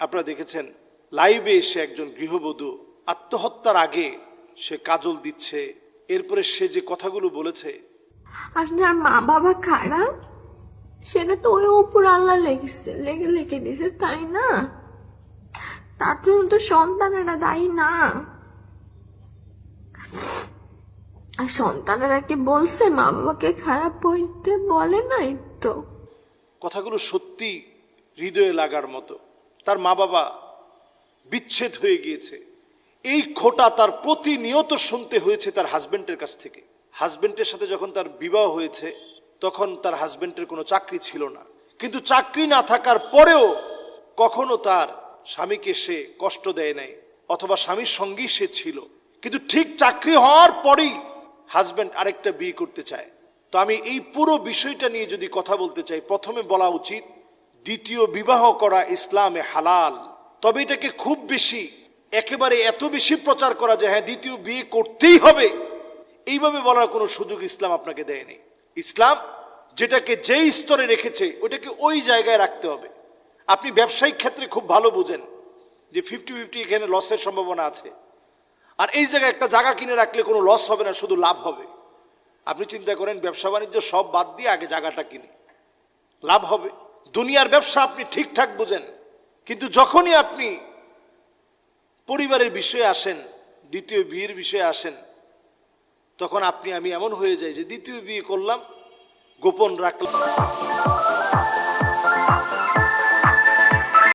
আপনারা দেখেছেন লাইভে এসে একজন গৃহবধূ আত্মহত্যার আগে সে কাজল দিচ্ছে এরপরে সে যে কথাগুলো বলেছে। আপনার মা বাবা খারাপ সেটা তো ওই উপর আল্লাহ লেগেছে লেগে লেগে দিছে তাই না? তার জন্য তো সন্তানেরা দায়ী না। আর সন্তানেরা কি বলছে? মা বাবাকে খারাপ বলতে বলে নাই তো? কথাগুলো সত্যি হৃদয়ে লাগার মতো। তার মা বাবা বিচ্ছেদ হয়ে গিয়েছে। এই খোটা তার প্রতিনিয়ত শুনতে হয়েছে তার হাজব্যান্ডের কাছ থেকে। হাজব্যান্ডের সাথে যখন তার বিবাহ হয়েছে, তখন তার হাজব্যান্ডের কোনো চাকরি ছিল না। কিন্তু চাকরি না থাকার পরেও কখনো তার স্বামীকে সে কষ্ট দেয় নাই, অথবা স্বামীর সঙ্গেই সে ছিল। কিন্তু ঠিক চাকরি হওয়ার পরেই হাজবেন্ড আরেকটা বিয়ে করতে চায়। তো আমি এই পুরো বিষয়টা নিয়ে যদি কথা বলতে চাই, প্রথমে বলা উচিত দ্বিতীয় বিবাহ করা ইসলামে হালাল। তবে এটাকে খুব বেশি, একেবারে এত বেশি প্রচার করা যায় হ্যাঁ দ্বিতীয় বিয়ে করতেই হবে। এইভাবে বলার কোনো সুযোগ ইসলাম আপনাকে দেয়নি। ইসলাম যেটাকে যেই স্তরে রেখেছে, ওটাকে ওই জায়গায় রাখতে হবে। আপনি ব্যবসায়িক ক্ষেত্রে খুব ভালো বুঝেন যে ফিফটি ফিফটি এখানে লসের সম্ভাবনা আছে। আর এই জায়গায় একটা জায়গা কিনে রাখলে কোনো লস হবে না, শুধু লাভ হবে। আপনি চিন্তা করেন ব্যবসা বাণিজ্য সব বাদ দিয়ে আগে জায়গাটা কিনে। লাভ হবে। দুনিয়ার ব্যবসা আপনি ঠিকঠাক বুঝেন, কিন্তু যখনই আপনি পরিবারের বিষয়ে আসেন, দ্বিতীয় বিয়ের বিষয়ে আসেন, তখন আপনি, আমি এমন হয়ে যাই যে দ্বিতীয় বিয়ে করলাম, গোপন রাখলাম।